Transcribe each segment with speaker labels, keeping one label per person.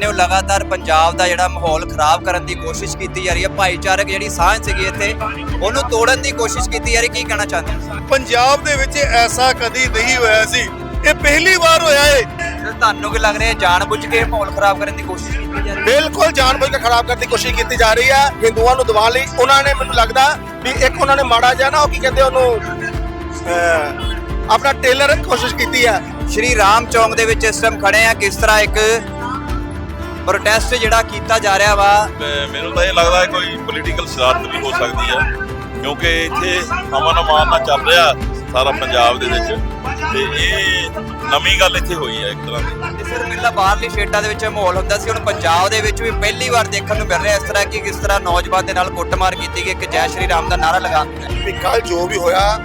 Speaker 1: ਨੇ ਉਹ ਲਗਾਤਾਰ ਪੰਜਾਬ ਦਾ ਜਿਹੜਾ ਮਾਹੌਲ ਖਰਾਬ ਕਰਨ ਦੀ ਕੋਸ਼ਿਸ਼ ਕੀਤੀ ਜਾ ਰਹੀ ਹੈ। ਭਾਈਚਾਰਕ ਜਿਹੜੀ ਸਾਂਝ ਸੀਗੀ ਇੱਥੇ ਉਹਨੂੰ ਤੋੜਨ ਦੀ ਕੋਸ਼ਿਸ਼ ਕੀਤੀ ਜਾ ਰਹੀ ਕੀ ਕਹਿਣਾ ਚਾਹੁੰਦੇ
Speaker 2: ਪੰਜਾਬ ਦੇ ਵਿੱਚ ਐਸਾ ਕਦੀ ਨਹੀਂ ਹੋਇਆ ਸੀ। ਇਹ ਪਹਿਲੀ ਵਾਰ ਹੋਇਆ ਏ।
Speaker 1: ਤੁਹਾਨੂੰ ਕੀ ਲੱਗ ਰਿਹਾ ਜਾਣਬੁੱਝ ਕੇ ਮਾਹੌਲ ਖਰਾਬ ਕਰਨ ਦੀ ਕੋਸ਼ਿਸ਼ ਕੀਤੀ ਜਾ ਰਹੀ ਹੈ?
Speaker 2: ਬਿਲਕੁਲ ਜਾਣਬੁੱਝ ਕੇ ਖਰਾਬ ਕਰਨ ਦੀ ਕੋਸ਼ਿਸ਼ ਕੀਤੀ ਜਾ ਰਹੀ ਹੈ ਹਿੰਦੂਆਂ ਨੂੰ ਦਬਾਉਣ ਲਈ। ਉਹਨਾਂ ਨੇ ਮੈਨੂੰ ਲੱਗਦਾ ਵੀ ਇੱਕ ਉਹਨਾਂ ਨੇ ਮਾੜਾ ਜਿਹਾ ਨਾ ਉਹ ਕੀ ਕਹਿੰਦੇ ਉਹਨੂੰ ਆਪਣਾ ਟੇਲਰ ਕੋਸ਼ਿਸ਼ ਕੀਤੀ ਹੈ
Speaker 1: ਸ਼੍ਰੀ ਰਾਮ ਚੌਂਕ ਦੇ ਵਿੱਚ ਇਸ ਟਾਈਮ ਖੜੇ ਆ। ਕਿਸ ਤਰ੍ਹਾਂ ਇੱਕ ਪ੍ਰੋਟੈਸਟ ਜਿਹੜਾ ਕੀਤਾ ਜਾ ਰਿਹਾ ਵਾ।
Speaker 3: ਮੈਨੂੰ ਤਾਂ ਇਹ ਲੱਗਦਾ ਹੈ ਕੋਈ ਪੋਲੀਟੀਕਲ ਸ਼ਰਾਰਤ ਵੀ ਹੋ ਸਕਦੀ ਹੈ ਕਿਉਂਕਿ ਇੱਥੇ ਅਮਨ ਅਮਾਨ ਨਾਲ ਚੱਲ ਰਿਹਾ ਸਾਰਾ ਪੰਜਾਬ ਦੇ ਵਿੱਚ ਤੇ ਇਹ ਨਵੀਂ ਗੱਲ ਇੱਥੇ ਹੋਈ ਹੈ ਇੱਕ ਤਰ੍ਹਾਂ ਦੀ।
Speaker 1: ਸਿਰ ਪਹਿਲਾਂ ਬਾਹਰਲੀ ਸਟੇਟਾਂ ਦੇ ਵਿੱਚ ਮਾਹੌਲ ਹੁੰਦਾ ਸੀ ਹੁਣ ਪੰਜਾਬ ਦੇ ਵਿੱਚ ਵੀ ਪਹਿਲੀ ਵਾਰ ਦੇਖਣ ਨੂੰ ਮਿਲ ਰਿਹਾ ਇਸ ਤਰ੍ਹਾਂ ਕਿ ਕਿਸ ਤਰ੍ਹਾਂ ਨੌਜਵਾਨ ਦੇ ਨਾਲ ਕੁੱਟਮਾਰ ਕੀਤੀ ਗਈ ਇੱਕ ਜੈ ਸ਼੍ਰੀ ਰਾਮ ਦਾ ਨਾਰਾ ਲਗਾਉਂਦੇ ਨੇ
Speaker 2: ਵੀ ਕੱਲ ਜੋ ਵੀ ਹੋਇਆ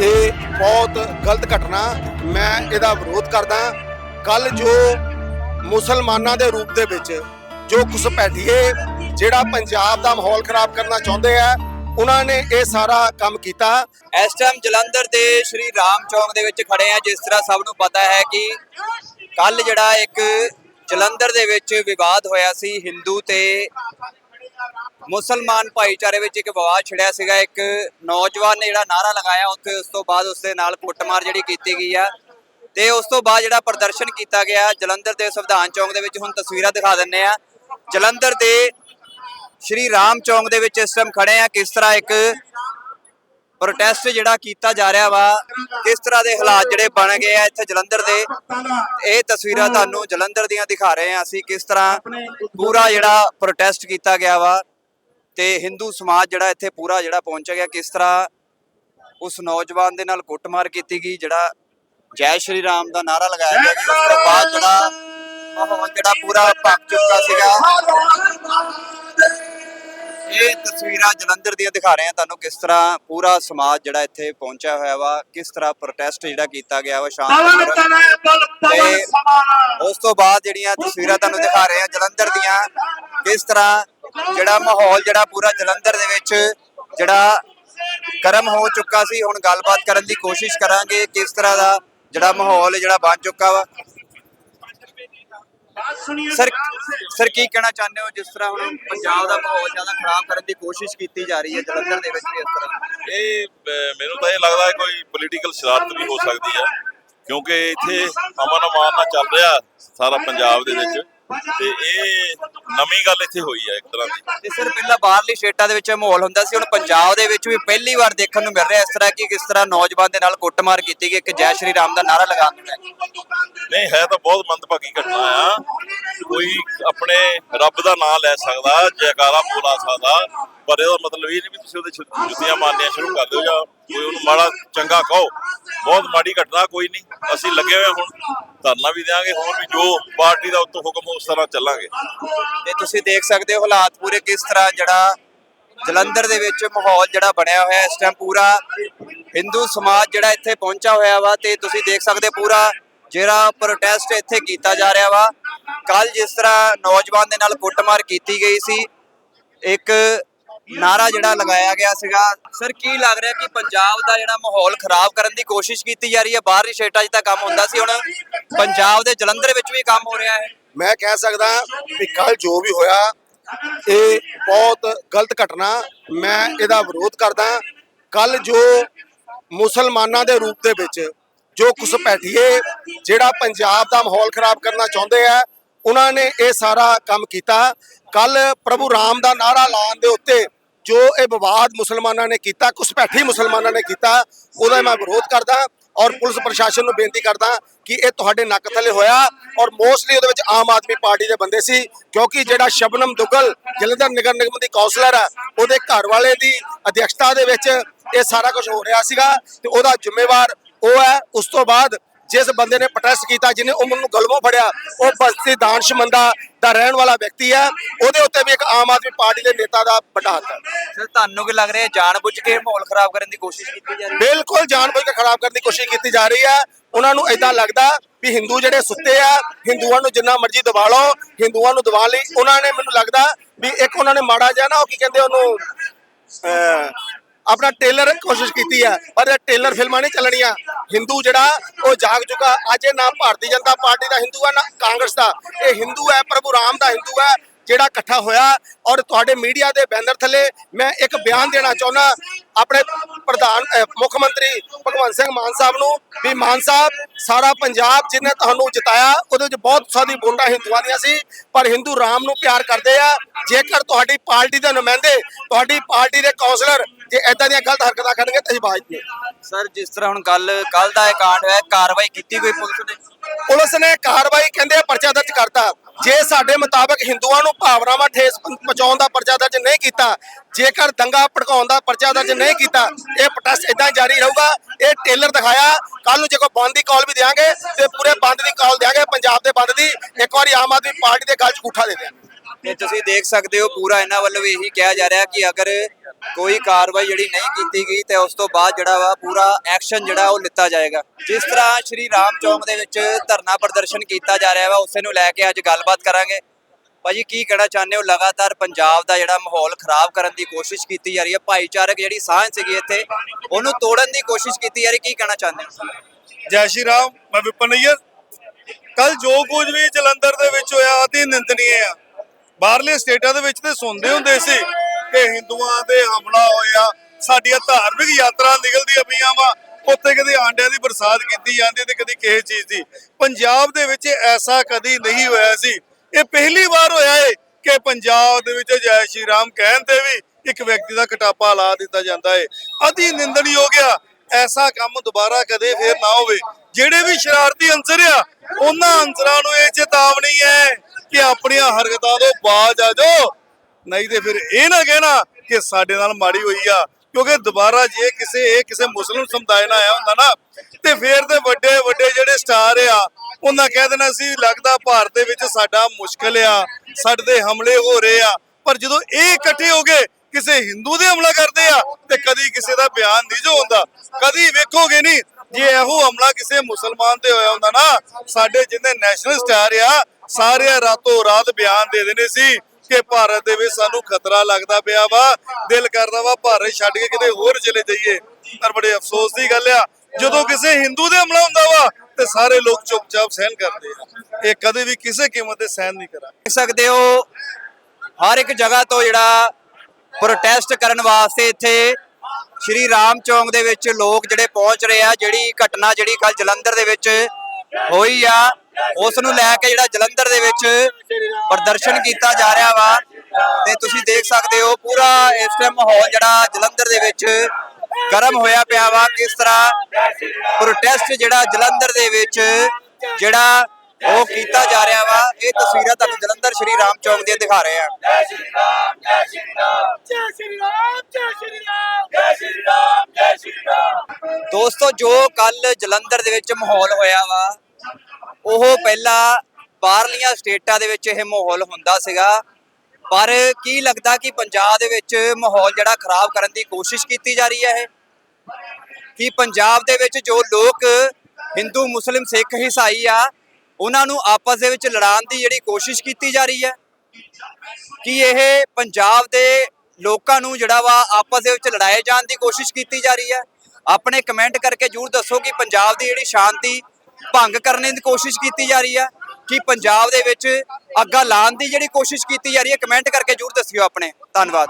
Speaker 2: ਇਹ ਬਹੁਤ ਗਲਤ ਘਟਨਾ ਮੈਂ ਇਹਦਾ ਵਿਰੋਧ ਕਰਦਾ। ਕੱਲ ਜੋ ਮੁਸਲਮਾਨਾਂ ਦੇ ਰੂਪ ਦੇ ਵਿੱਚ ਜੋ ਘੁਸਪੈਠੀਏ ਜਿਹੜਾ ਪੰਜਾਬ ਦਾ ਮਾਹੌਲ ਖਰਾਬ ਕਰਨਾ ਚਾਹੁੰਦੇ ਆ, ਉਹਨਾਂ ਨੇ ਇਹ ਸਾਰਾ ਕੰਮ ਕੀਤਾ।
Speaker 1: ਇਸ ਟਾਈਮ ਜਲੰਧਰ ਦੇ ਸ਼੍ਰੀ ਰਾਮ ਚੌਂਕ ਦੇ ਵਿੱਚ ਖੜੇ ਆ, ਜਿਸ ਤਰ੍ਹਾਂ ਸਭ ਨੂੰ ਪਤਾ ਹੈ ਕਿ ਕੱਲ ਜਿਹੜਾ ਇੱਕ ਜਲੰਧਰ ਦੇ ਵਿੱਚ ਵਿਵਾਦ ਹੋਇਆ ਸੀ, ਹਿੰਦੂ ਤੇ ਮੁਸਲਮਾਨ ਭਾਈਚਾਰੇ ਵਿੱਚ ਇੱਕ ਵਿਵਾਦ ਛਿੜਿਆ ਸੀਗਾ। ਇੱਕ ਨੌਜਵਾਨ ਨੇ ਜਿਹੜਾ ਨਾਰਾ ਲਗਾਇਆ, ਉੱਥੇ ਉਸ ਤੋਂ ਬਾਅਦ ਉਸ ਦੇ ਨਾਲ ਕੁੱਟਮਾਰ ਜਿਹੜੀ ਕੀਤੀ ਗਈ ਆ। ਤੇ ਉਸ ਤੋਂ ਬਾਅਦ ਜਿਹੜਾ ਪ੍ਰਦਰਸ਼ਨ ਕੀਤਾ ਗਿਆ, ਜਲੰਧਰ ਦੇ ਸੰਵਿਧਾਨ ਚੌਂਕ ਦੇ ਵਿੱਚ ਹੁਣ ਤਸਵੀਰਾਂ ਦਿਖਾ ਦਿੰਨੇ ਆ ਜਲੰਧਰ ਦੇ ਸ਼੍ਰੀ ਰਾਮ ਚੌਂਕ ਦੇ ਵਿੱਚ ਇਸ ਟਾਈਮ ਖੜੇ ਆ ਕਿਸ ਤਰ੍ਹਾਂ ਇੱਕ ਪ੍ਰੋਟੈਸਟ ਜਿਹੜਾ ਕੀਤਾ ਜਾ ਰਿਹਾ ਵਾ, ਕਿਸ ਤਰ੍ਹਾਂ ਦੇ ਹਾਲਾਤ ਜਿਹੜੇ ਬਣ ਗਏ ਆ ਇੱਥੇ ਜਲੰਧਰ ਦੇ। ਇਹ ਤਸਵੀਰਾਂ ਤੁਹਾਨੂੰ ਜਲੰਧਰ ਦੀਆਂ ਦਿਖਾ ਰਹੇ ਆ ਅਸੀਂ, ਕਿਸ ਤਰ੍ਹਾਂ ਪੂਰਾ ਜਿਹੜਾ ਪ੍ਰੋਟੈਸਟ ਕੀਤਾ ਗਿਆ ਵਾ ਤੇ ਹਿੰਦੂ ਸਮਾਜ ਜਿਹੜਾ ਇੱਥੇ ਪੂਰਾ ਜਿਹੜਾ ਪਹੁੰਚ ਗਿਆ, ਕਿਸ ਤਰ੍ਹਾਂ ਉਸ ਨੌਜਵਾਨ ਦੇ ਨਾਲ ਕੁੱਟਮਾਰ ਕੀਤੀ ਗਈ, ਜਿਹੜਾ ਜੈ ਸ਼੍ਰੀ ਰਾਮ ਦਾ ਨਾਰਾ ਲਗਾਇਆ ਗਿਆ ਜੀ। ਉਸ ਤੋਂ ਬਾਅਦ ਜਿਹੜਾ ਮਾਹੌਲ ਜਿਹੜਾ ਪੂਰਾ ਪੱਕ ਚੁੱਕਾ ਸੀਗਾ ਇਹ ਤਸਵੀਰਾਂ ਜਲੰਧਰ ਦੀਆਂ ਦਿਖਾ ਰਹੇ ਆ ਤੁਹਾਨੂੰ ਕਿਸ ਤਰ੍ਹਾਂ ਪੂਰਾ ਸਮਾਜ ਜਿਹੜਾ ਇੱਥੇ ਪਹੁੰਚਿਆ ਹੋਇਆ ਵਾ ਕਿਸ ਤਰ੍ਹਾਂ ਪ੍ਰੋਟੈਸਟ ਜਿਹੜਾ ਕੀਤਾ ਗਿਆ ਵਾ ਸ਼ਾਮ ਤੇ ਉਸ ਤੋਂ ਬਾਅਦ ਜਿਹੜੀਆਂ ਤਸਵੀਰਾਂ ਤੁਹਾਨੂੰ ਦਿਖਾ ਰਹੇ ਆ ਜਲੰਧਰ ਦੀਆਂ ਕਿਸ ਤਰ੍ਹਾਂ ਜਿਹੜਾ ਮਾਹੌਲ ਜਿਹੜਾ ਪੂਰਾ ਜਲੰਧਰ ਦੇ ਵਿੱਚ ਜਿਹੜਾ ਗਰਮ ਹੋ ਚੁੱਕਾ ਸੀ ਹੁਣ ਗੱਲਬਾਤ ਕਰਨ ਦੀ ਕੋਸ਼ਿਸ਼ ਕਰਾਂਗੇ ਕਿਸ ਤਰ੍ਹਾਂ ਦਾ ਜਿਹੜਾ ਮਾਹੌਲ ਜਿਹੜਾ ਬਣ ਚੁੱਕਾ ਵਾ। ਸਰ ਸਰ ਕੀ ਕਹਿਣਾ ਚਾਹੁੰਦੇ ਹੋ ਜਿਸ ਤਰ੍ਹਾਂ ਹੁਣ ਪੰਜਾਬ ਦਾ ਮਾਹੌਲ ਜ਼ਿਆਦਾ ਖਰਾਬ ਕਰਨ ਦੀ ਕੋਸ਼ਿਸ਼ ਕੀਤੀ ਜਾ ਰਹੀ ਹੈ ਜਲੰਧਰ ਦੇ ਵਿੱਚ ਵੀ ਇਸ ਤਰ੍ਹਾਂ?
Speaker 3: ਇਹ ਮੈਨੂੰ ਤਾਂ ਇਹ ਲੱਗਦਾ ਹੈ ਕੋਈ ਪੋਲੀਟੀਕਲ ਸ਼ਰਾਰਤ ਵੀ ਹੋ ਸਕਦੀ ਹੈ ਕਿਉਂਕਿ ਇੱਥੇ ਅਮਨ ਅਮਾਨ ਨਾਲ ਚੱਲ ਰਿਹਾ ਸਾਰਾ ਪੰਜਾਬ ਦੇ ਵਿੱਚ। ਤੇ ਇਹ ਨਵੀਂ ਗੱਲ ਇੱਥੇ ਹੋਈ ਹੈ ਇੱਕ ਤਰ੍ਹਾਂ ਦੀ।
Speaker 1: ਤੇ ਸਰ ਪਹਿਲਾਂ ਬਾਹਰਲੀ ਸਟੇਟਾਂ ਦੇ ਵਿੱਚ ਇਹ ਮਾਹੌਲ ਹੁੰਦਾ ਸੀ ਹੁਣ ਪੰਜਾਬ ਦੇ ਵਿੱਚ ਵੀ ਪਹਿਲੀ ਵਾਰ ਦੇਖਣ ਨੂੰ ਮਿਲ ਰਿਹਾ ਇਸ ਤਰ੍ਹਾਂ ਕਿ ਕਿਸ ਤਰ੍ਹਾਂ ਨੌਜਵਾਨ ਦੇ ਨਾਲ ਕੁੱਟਮਾਰ ਕੀਤੀ ਗਈ ਇੱਕ ਜੈ ਸ਼੍ਰੀ ਰਾਮ ਦਾ ਨਾਰਾ ਲਗਾਉਂਦੇ ਨੇ
Speaker 3: ਨਹੀਂ ਹੈ ਤਾਂ ਬਹੁਤ ਮੰਦਭਾਗੀ ਘਟਨਾ ਆ। ਕੋਈ ਆਪਣੇ ਰੱਬ ਦਾ ਨਾਮ ਲੈ ਸਕਦਾ ਜੈਕਾਰਾ ਬੋਲਾ ਸਕਦਾ। ਪਰ ਇਹਦਾ ਮਤਲਬ ਇਹ ਨਹੀਂ ਵੀ ਤੁਸੀਂ ਉਹਦੇ ਜੁੱਤੀਆਂ ਮਾਰਨੀਆਂ ਸ਼ੁਰੂ ਕਰ ਦਿਓ ਜਾਂ ਕੋਈ ਉਹਨੂੰ ਮਾੜਾ ਚੰਗਾ ਕਹੋ। ਬਹੁਤ ਮਾੜੀ ਘਟਨਾ, ਕੋਈ ਨਹੀਂ। ਅਸੀਂ ਲੱਗੇ ਹੋਏ ਹੁਣ। ਧਰਨਾ ਵੀ ਦੇਾਂਗੇ ਹੋਰ ਵੀ ਜੋ ਪਾਰਟੀ ਦਾ ਉੱਤੋਂ ਹੁਕਮ ਉਸ ਤਰ੍ਹਾਂ ਚੱਲਾਂਗੇ।
Speaker 1: ਤੇ ਤੁਸੀਂ ਦੇਖ ਸਕਦੇ ਹੋ ਹਾਲਾਤ ਪੂਰੇ ਕਿਸ ਤਰ੍ਹਾਂ ਜਿਹੜਾ ਜਲੰਧਰ ਦੇ ਵਿੱਚ ਮਾਹੌਲ ਜਿਹੜਾ ਬਣਿਆ ਹੋਇਆ ਇਸ ਟਾਈਮ ਪੂਰਾ ਹਿੰਦੂ ਸਮਾਜ ਜਿਹੜਾ ਇੱਥੇ ਪਹੁੰਚਾ ਹੋਇਆ ਵਾ ਤੇ ਤੁਸੀਂ ਦੇਖ ਸਕਦੇ ਪੂਰਾ ਜਿਹੜਾ ਪ੍ਰੋਟੈਸਟ ਇੱਥੇ ਕੀਤਾ ਜਾ ਰਿਹਾ ਵਾ। ਕੱਲ ਜਿਸ ਤਰ੍ਹਾਂ ਨੌਜਵਾਨ ਦੇ ਨਾਲ ਕੁੱਟਮਾਰ ਕੀਤੀ ਗਈ ਸੀ, ਇੱਕ ਨਾਰਾ ਜਿਹੜਾ ਲਗਾਇਆ ਗਿਆ ਸੀਗਾ। ਸਰ, ਕੀ ਲੱਗ ਰਿਹਾ ਕਿ ਪੰਜਾਬ ਦਾ ਜਿਹੜਾ ਮਾਹੌਲ ਖਰਾਬ ਕਰਨ ਦੀ ਕੋਸ਼ਿਸ਼ ਕੀਤੀ ਜਾ ਰਹੀ ਹੈ? ਬਾਹਰਲੀ ਸਟੇਟਾਂ 'ਚ ਤਾਂ ਕੰਮ ਹੁੰਦਾ ਸੀ, ਹੁਣ ਪੰਜਾਬ ਦੇ ਜਲੰਧਰ ਵਿੱਚ ਵੀ ਕੰਮ ਹੋ ਰਿਹਾ ਹੈ।
Speaker 2: ਮੈਂ ਕਹਿ ਸਕਦਾ ਵੀ ਕੱਲ ਜੋ ਵੀ ਹੋਇਆ, ਇਹ ਬਹੁਤ ਗਲਤ ਘਟਨਾ, ਮੈਂ ਇਹਦਾ ਵਿਰੋਧ ਕਰਦਾ। ਕੱਲ ਜੋ ਮੁਸਲਮਾਨਾਂ ਦੇ ਰੂਪ ਦੇ ਵਿੱਚ ਜੋ ਘੁਸਪੈਠੀਏ, ਜਿਹੜਾ ਪੰਜਾਬ ਦਾ ਮਾਹੌਲ ਖਰਾਬ ਕਰਨਾ ਚਾਹੁੰਦੇ ਆ, ਉਹਨਾਂ ਨੇ ਇਹ ਸਾਰਾ ਕੰਮ ਕੀਤਾ। ਕੱਲ ਪ੍ਰਭੂ ਰਾਮ ਦਾ ਨਾਰਾ ਲਾਉਣ ਦੇ ਉੱਤੇ ਜੋ ਇਹ ਵਿਵਾਦ ਮੁਸਲਮਾਨਾਂ ਨੇ ਕੀਤਾ ਘੁਸਪੈਠੀ ਮੁਸਲਮਾਨਾਂ ਨੇ ਕੀਤਾ, ਉਹਦਾ ਮੈਂ ਵਿਰੋਧ ਕਰਦਾ ਔਰ ਪੁਲਿਸ ਪ੍ਰਸ਼ਾਸਨ ਨੂੰ ਬੇਨਤੀ ਕਰਦਾ ਕਿ ਇਹ ਤੁਹਾਡੇ ਨੱਕ ਥੱਲੇ ਹੋਇਆ ਔਰ ਮੋਸਟਲੀ ਉਹਦੇ ਵਿੱਚ ਆਮ ਆਦਮੀ ਪਾਰਟੀ ਦੇ ਬੰਦੇ ਸੀ, ਕਿਉਂਕਿ ਜਿਹੜਾ ਸ਼ਬਨਮ ਦੁੱਗਲ ਜਲੰਧਰ ਨਗਰ ਨਿਗਮ ਦੀ ਕਾਉਂਸਲਰ ਹੈ ਉਹਦੇ ਘਰ ਵਾਲੇ ਦੀ ਅਧਿਕਸ਼ਤਾ ਦੇ ਵਿੱਚ ਇਹ ਸਾਰਾ ਕੁਝ ਹੋ ਰਿਹਾ ਸੀਗਾ ਤੇ ਉਹਦਾ ਜ਼ਿੰਮੇਵਾਰ ਉਹ ਹੈ। ਉਸ ਤੋਂ ਬਾਅਦ ਜਿਸ ਬੰਦੇ ਨੇ ਪ੍ਰੋਟੈਸਟ ਕੀਤਾ ਜਿਹਨੇ ਉਮਰ ਨੂੰ ਗਲਮੋਂ ਫੜਿਆ ਉਹ ਬਸਤੀ ਦਾਨਸ਼ਮੰਦਾ ਦਾ ਰਹਿਣ ਵਾਲਾ ਵਿਅਕਤੀ ਹੈ। ਉਹਦੇ ਉੱਤੇ ਵੀ ਇੱਕ ਆਮ ਆਦਮੀ ਪਾਰਟੀ ਦੇ ਨੇਤਾ ਦਾ ਵੱਡਾ ਹੱਥ ਹੈ।
Speaker 1: ਸਰ ਤੁਹਾਨੂੰ ਕੀ ਲੱਗ ਰਿਹਾ ਜਾਣਬੁੱਝ ਕੇ ਮਾਹੌਲ ਖਰਾਬ ਕਰਨ ਦੀ ਕੋਸ਼ਿਸ਼ ਕੀਤੀ ਜਾ ਰਹੀ ਹੈ?
Speaker 2: ਬਿਲਕੁਲ ਜਾਣਬੁੱਝ ਕੇ ਖਰਾਬ ਕਰਨ ਦੀ ਕੋਸ਼ਿਸ਼ ਕੀਤੀ ਜਾ ਰਹੀ ਹੈ। ਉਹਨਾਂ ਨੂੰ ਇਦਾਂ ਲੱਗਦਾ ਵੀ ਹਿੰਦੂ ਜਿਹੜੇ ਸੁੱਤੇ ਆ ਹਿੰਦੂਆਂ ਨੂੰ ਜਿੰਨਾ ਮਰਜ਼ੀ ਦਬਾ ਲਓ ਹਿੰਦੂਆਂ ਨੂੰ ਦਬਾ ਲਈ। ਉਹਨਾਂ ਨੇ ਮੈਨੂੰ ਲੱਗਦਾ ਵੀ ਇੱਕ ਉਹਨਾਂ ਨੇ ਮਾੜਾ ਜਿਹਾ ਨਾ ਉਹ ਕੀ ਕਹਿੰਦੇ ਉਹਨੂੰ ਆਪਣਾ ਟੇਲਰ ਕੋਸ਼ਿਸ਼ ਕੀਤੀ ਹੈ ਪਰ ਇਹ ਟੇਲਰ ਫਿਲਮਾਂ ਨਹੀਂ ਚੱਲਣੀਆਂ। ਹਿੰਦੂ ਜਿਹੜਾ, ਉਹ ਜਾਗ ਚੁੱਕਾ। ਅੱਜ ਇਹ ਨਾ ਭਾਰਤੀ ਜਨਤਾ ਪਾਰਟੀ ਦਾ ਹਿੰਦੂ ਹੈ ਨਾ ਕਾਂਗਰਸ ਦਾ। ਇਹ ਹਿੰਦੂ ਹੈ, ਪ੍ਰਭੂ ਰਾਮ ਦਾ ਹਿੰਦੂ ਹੈ, ਜਿਹੜਾ ਇਕੱਠਾ ਹੋਇਆ। ਔਰ ਤੁਹਾਡੇ ਮੀਡੀਆ ਦੇ ਬੈਨਰ ਥੱਲੇ ਮੈਂ ਇੱਕ ਬਿਆਨ ਦੇਣਾ ਚਾਹੁੰਦਾ ਆਪਣੇ ਪ੍ਰਧਾਨ ਮੁੱਖ ਮੰਤਰੀ ਭਗਵੰਤ ਸਿੰਘ ਮਾਨ ਸਾਹਿਬ ਨੂੰ ਵੀ ਮਾਨ ਸਾਹਿਬ ਸਾਰਾ ਪੰਜਾਬ ਜਿਹਨੇ ਤੁਹਾਨੂੰ ਜਿਤਾਇਆ ਉਹਦੇ ਵਿੱਚ ਬਹੁਤ ਸਾਰੀ ਵੋਟਾਂ ਹਿੰਦੂਆਂ ਦੀਆਂ ਸੀ ਪਰ ਹਿੰਦੂ ਰਾਮ ਨੂੰ ਪਿਆਰ ਕਰਦੇ ਆ। ਜੇਕਰ ਤੁਹਾਡੀ ਪਾਰਟੀ ਦੇ ਨੁਮਾਇੰਦੇ ਤੁਹਾਡੀ ਪਾਰਟੀ ਦੇ ਕਾਉਂਸਲਰ ਜੇ ਐਦਾਂ ਦੀਆਂ ਗਲਤ ਹਰਕਤਾਂ ਕਰਨਗੇ ਤਾਂ ਅਸੀਂ ਬਾਜ ਨਹੀਂ।
Speaker 1: ਸਰ ਜਿਸ ਤਰ੍ਹਾਂ ਹੁਣ ਕੱਲ ਕੱਲ ਦਾ ਇਹ ਕਾਂਡ ਹੋਇਆ ਕਾਰਵਾਈ ਕੀਤੀ ਕੋਈ ਪੁਲਿਸ ਨੇ?
Speaker 2: ਪੁਲਿਸ ਨੇ ਕਾਰਵਾਈ ਕਹਿੰਦੇ ਆ ਪਰਚਾ ਦਰਜ ਕਰਤਾ। ਜੇ ਸਾਡੇ ਮੁਤਾਬਕ ਹਿੰਦੂਆਂ ਨੂੰ ਭਾਵਨਾਵਾਂ ਠੇਸ ਪਹੁੰ- ਪਹੁੰਚਾਉਣ ਦਾ ਪਰਚਾ ਦਰਜ ਨਹੀਂ ਕੀਤਾ ਜੇਕਰ ਦੰਗਾ ਭੜਕਾਉਣ ਦਾ ਪਰਚਾ ਦਰਜ ਨਹੀਂ ਕੀਤਾ। ਇਹ ਪ੍ਰੋਟੈਸਟ ਇਦਾਂ ਜਾਰੀ ਰਹੂਗਾ। ਇਹ ਟੇਲਰ ਦਿਖਾਇਆ। ਕੱਲ ਨੂੰ ਜੇ ਕੋਈ ਬੰਦ ਦੀ ਕਾਲ ਵੀ ਦੇਾਂਗੇ ਤੇ ਪੂਰੇ ਬੰਦ ਦੀ ਕਾਲ ਦੇਾਂਗੇ ਪੰਜਾਬ ਦੇ ਬੰਦ ਦੀ। ਇੱਕ ਵਾਰੀ ਆਮ ਆਦਮੀ ਪਾਰਟੀ ਦੇ ਗੱਲ 'ਚ ਗੂਠਾ ਦੇ ਦਿਆਂਗੇ
Speaker 1: ਤੇ ਤੁਸੀਂ ਦੇਖ ਸਕਦੇ ਹੋ, ਪੂਰਾ ਇਹਨਾਂ ਵੱਲੋਂ ਵੀ ਇਹੀ ਕਿਹਾ ਜਾ ਰਿਹਾ ਕਿ ਅਗਰ ਕੋਈ ਕਾਰਵਾਈ ਜਿਹੜੀ ਨਹੀਂ ਕੀਤੀ ਗਈ, ਤੇ ਉਸ ਤੋਂ ਬਾਅਦ ਜਿਹੜਾ ਵਾ ਪੂਰਾ ਐਕਸ਼ਨ ਜਿਹੜਾ ਉਹ ਲਿੱਤਾ ਜਾਏਗਾ। ਜਿਸ ਤਰ੍ਹਾਂ ਸ਼੍ਰੀ ਰਾਮ ਚੌਂਕ ਦੇ ਵਿੱਚ ਧਰਨਾ ਪ੍ਰਦਰਸ਼ਨ ਕੀਤਾ ਜਾ ਰਿਹਾ ਵਾ, ਉਸੇ ਨੂੰ ਲੈ ਕੇ ਅੱਜ ਗੱਲਬਾਤ ਕਰਾਂਗੇ। ਭਾਜੀ ਕੀ ਕਹਿਣਾ ਚਾਹੁੰਦੇ ਹੋ? ਲਗਾਤਾਰ ਪੰਜਾਬ ਦਾ ਜਿਹੜਾ ਮਾਹੌਲ ਖਰਾਬ ਕਰਨ ਦੀ ਕੋਸ਼ਿਸ਼ ਕੀਤੀ ਜਾ ਰਹੀ ਹੈ। ਭਾਈਚਾਰਕ ਜਿਹੜੀ ਸਾਂਝ ਸੀਗੀ ਇੱਥੇ, ਉਹਨੂੰ ਤੋੜਨ ਦੀ ਕੋਸ਼ਿਸ਼ ਕੀਤੀ ਜਾ ਰਹੀ, ਕੀ ਕਹਿਣਾ ਚਾਹੁੰਦੇ ਹੋ?
Speaker 4: ਜੈ ਸ਼੍ਰੀ ਰਾਮ, ਮੈਂ ਵਿਪਨ ਨਈਅਰ। ਕੱਲ ਜੋ ਕੁਝ ਵੀ ਜਲੰਧਰ ਦੇ ਵਿੱਚ ਹੋਇਆ ਅਤੀ ਨਿੰਦਨੀय ਆ। ਬਾਹਰਲੇ ਸਟੇਟਾਂ ਦੇ ਵਿੱਚ ਤੇ ਸੁਣਦੇ ਹੁੰਦੇ ਸੀ ਕਿ ਹਿੰਦੂਆਂ ਦੇ ਹਮਲਾ ਹੋਇਆ, ਸਾਡੀਆਂ ਧਾਰਮਿਕ ਯਾਤਰਾ ਨਿਕਲਦੀਆਂ ਪਈਆਂ ਵਾ। ਉੱਥੇ ਕਦੇ ਆਂਡਿਆਂ ਦੀ ਬਰਸਾਤ ਕੀਤੀ ਜਾਂਦੀ ਤੇ ਕਦੀ ਕਿਸੇ ਚੀਜ਼ ਦੀ। ਪੰਜਾਬ ਦੇ ਵਿੱਚ ਐਸਾ ਕਦੀ ਨਹੀਂ ਹੋਇਆ ਸੀ ਇਹ ਪਹਿਲੀ ਵਾਰ ਹੋਇਆ ਹੈ ਕਿ ਪੰਜਾਬ ਦੇ ਵਿੱਚ ਜੈ ਸ਼੍ਰੀ ਰਾਮ ਕਹਿਣ ਤੇ ਵੀ ਇੱਕ ਵਿਅਕਤੀ ਦਾ ਕਟਾਪਾ ਲਾ ਦਿੱਤਾ ਜਾਂਦਾ ਏ। ਅਤੀ ਨਿੰਦਣੀ ਹੋ ਗਿਆ ਐਸਾ ਕੰਮ ਦੁਬਾਰਾ ਕਦੇ ਫੇਰ ਨਾ ਹੋਵੇ। ਜਿਹੜੇ ਵੀ ਸ਼ਰਾਰਤੀ ਅੰਸਰ ਆ, ਉਹਨਾਂ ਅੰਸਰਾਂ ਨੂੰ ਇਹ ਚੇਤਾਵਨੀ ਹੈ ਕਿ ਆਪਣੀਆਂ ਹਰਕਤਾਂ ਤੋਂ ਬਾਜ ਆ ਜਾਓ। ਨਹੀਂ ਤੇ ਫਿਰ ਇਹ ਨਾ ਕਹਿਣਾ ਕਿ ਸਾਡੇ ਨਾਲ ਮਾੜੀ ਹੋਈ ਆ, ਕਿਉਂਕਿ ਦੁਬਾਰਾ ਜੇ ਕਿਸੇ, ਇਹ ਕਿਸੇ ਮੁਸਲਮ ਸਮੁਦਾਇ ਨਾਲ ਆਇਆ ਹੁੰਦਾ ਨਾ, ਤੇ ਫੇਰ ਤੇ ਵੱਡੇ ਵੱਡੇ ਜਿਹੜੇ ਸਟਾਰ ਆ ਉਹਨਾਂ ਕਹਿ ਦੇਣਾ ਸੀ, ਲੱਗਦਾ ਭਾਰਤ ਦੇ ਵਿੱਚ ਸਾਡਾ ਮੁਸ਼ਕਲ ਆ, ਸਾਡੇ ਤੇ ਹਮਲੇ ਹੋ ਰਹੇ ਆ। ਪਰ ਜਦੋਂ ਇਹ ਇਕੱਠੇ ਹੋ ਗਏ, ਕਿਸੇ ਹਿੰਦੂ ਦੇ ਹਮਲਾ ਕਰਦੇ ਆ, ਤੇ ਕਦੀ ਕਿਸੇ ਦਾ ਬਿਆਨ ਨਹੀਂ ਜੋ ਹੁੰਦਾ, ਕਦੀ ਵੇਖੋਗੇ ਨਹੀਂ, ਜੇ ਇਹੋ ਹਮਲਾ ਕਿਸੇ ਮੁਸਲਮਾਨ ਤੇ ਹੋਇਆ ਹੁੰਦਾ ਨਾ, ਸਾਡੇ ਜਿੰਨੇ ਨੈਸ਼ਨਲ ਸਟਾਰ ਆ ਸਾਰੇ ਰਾਤੋਂ ਰਾਤ ਬਿਆਨ ਦੇ ਦੇਣੇ ਸੀ ਕਿ ਭਾਰਤ ਦੇ ਵਿੱਚ ਸਾਨੂੰ ਖਤਰਾ ਲੱਗਦਾ ਪਿਆ ਵਾ, ਦਿਲ ਕਰਦਾ ਵਾ ਭਾਰਤ ਛੱਡ ਕੇ ਕਿਤੇ ਹੋਰ ਚਲੇ ਜਾਈਏ। ਪਰ ਬੜੇ ਅਫਸੋਸ ਦੀ ਗੱਲ ਆ, ਜਦੋਂ ਕਿਸੇ ਹਿੰਦੂ ਦੇ ਹਮਲਾ ਹੁੰਦਾ ਵਾ ਤੇ ਸਾਰੇ ਲੋਕ ਚੁੱਪਚਾਪ ਸਹਿਨ ਕਰਦੇ ਆ। ਇਹ ਕਦੇ ਵੀ ਕਿਸੇ ਕੀਮਤ ਤੇ ਸਹਿਨ ਨਹੀਂ ਕਰਾਂਗੇ।
Speaker 1: ਦੇਖ ਸਕਦੇ ਹੋ, ਹਰ ਇੱਕ ਜਗ੍ਹਾ ਤੋਂ ਜਿਹੜਾ ਪ੍ਰੋਟੈਸਟ ਕਰਨ ਵਾਸਤੇ ਇੱਥੇ ਸ਼੍ਰੀ ਰਾਮ ਚੌਂਕ ਦੇ ਵਿੱਚ ਲੋਕ ਜਿਹੜੇ ਪਹੁੰਚ ਰਹੇ ਆ, ਜਿਹੜੀ ਘਟਨਾ ਜਿਹੜੀ ਕੱਲ ਜਲੰਧਰ ਦੇ ਵਿੱਚ ਹੋਈ ਆ, ਉਸ ਨੂੰ ਲੈ ਕੇ ਜਿਹੜਾ ਜਲੰਧਰ ਦੇ ਵਿੱਚ ਪ੍ਰਦਰਸ਼ਨ ਕੀਤਾ ਜਾ ਰਿਹਾ ਵਾ। ਤੇ ਤੁਸੀਂ ਦੇਖ ਸਕਦੇ ਹੋ, ਪੂਰਾ ਇਸ ਟਾਈਮ ਮਾਹੌਲ ਜਿਹੜਾ ਜਲੰਧਰ ਦੇ ਵਿੱਚ ਗਰਮ ਹੋਇਆ ਪਿਆ ਵਾ ਕਿਸ ਤਰ੍ਹਾਂ ਪ੍ਰੋਟੈਸਟ ਜਿਹੜਾ ਜਲੰਧਰ ਦੇ ਵਿੱਚ ਜਿਹੜਾ ਉਹ ਕੀਤਾ ਜਾ ਰਿਹਾ ਵਾ ਇਹ ਤਸਵੀਰਾਂ ਤੁਹਾਨੂੰ ਜਲੰਧਰ ਸ਼੍ਰੀ ਰਾਮ ਚੌਕ ਦੀਆਂ ਦਿਖਾ ਰਹੇ ਆ
Speaker 5: ਜੈ ਸ਼੍ਰੀ ਰਾਮ ਜੈ ਸ਼੍ਰੀ ਰਾਮ। ਜੈ ਸ਼੍ਰੀ ਰਾਮ ਜੈ ਸ਼੍ਰੀ ਰਾਮ। ਜੈ ਸ਼੍ਰੀ ਰਾਮ ਜੈ ਸ਼੍ਰੀ ਰਾਮ।
Speaker 1: ਦੋਸਤੋ ਜੋ ਕੱਲ ਜਲੰਧਰ ਦੇ ਵਿੱਚ ਮਾਹੌਲ ਹੋਇਆ ਵਾ ਉਹ ਪਹਿਲਾਂ ਬਾਹਰਲੀਆਂ ਸਟੇਟਾਂ ਦੇ ਵਿੱਚ ਇਹ ਮਾਹੌਲ ਹੁੰਦਾ ਸੀਗਾ। ਪਰ ਕੀ ਲੱਗਦਾ ਕਿ ਪੰਜਾਬ ਦੇ ਵਿੱਚ ਮਾਹੌਲ ਜਿਹੜਾ ਖਰਾਬ ਕਰਨ ਦੀ ਕੋਸ਼ਿਸ਼ ਕੀਤੀ ਜਾ ਰਹੀ ਹੈ ਇਹ? ਕਿ ਪੰਜਾਬ ਦੇ ਵਿੱਚ ਜੋ ਲੋਕ ਹਿੰਦੂ, ਮੁਸਲਿਮ, ਸਿੱਖ ਈਸਾਈ ਆ, ਉਹਨਾਂ ਨੂੰ ਆਪਸ ਦੇ ਵਿੱਚ ਲੜਾਉਣ ਦੀ ਜਿਹੜੀ ਕੋਸ਼ਿਸ਼ ਕੀਤੀ ਜਾ ਰਹੀ ਹੈ? ਕਿ ਇਹ ਪੰਜਾਬ ਦੇ ਲੋਕਾਂ ਨੂੰ ਜਿਹੜਾ ਵਾ ਆਪਸ ਦੇ ਵਿੱਚ ਲੜਾਏ ਜਾਣ ਦੀ ਕੋਸ਼ਿਸ਼ ਕੀਤੀ ਜਾ ਰਹੀ ਹੈ? ਆਪਣੇ ਕਮੈਂਟ ਕਰਕੇ ਜਰੂਰ ਦੱਸੋ ਕਿ ਪੰਜਾਬ ਦੀ ਜਿਹੜੀ ਸ਼ਾਂਤੀ ਭੰਗ ਕਰਨ ਦੀ ਕੋਸ਼ਿਸ਼ ਕੀਤੀ ਜਾ ਰਹੀ ਹੈ। ਕਿ ਪੰਜਾਬ ਦੇ ਵਿੱਚ ਅੱਗਾ ਲਾਉਣ ਦੀ ਜਿਹੜੀ ਕੋਸ਼ਿਸ਼ ਕੀਤੀ ਜਾ ਰਹੀ ਹੈ ਕਮੈਂਟ ਕਰਕੇ ਜਰੂਰ ਦੱਸਿਓ ਆਪਣੇ। ਧੰਨਵਾਦ।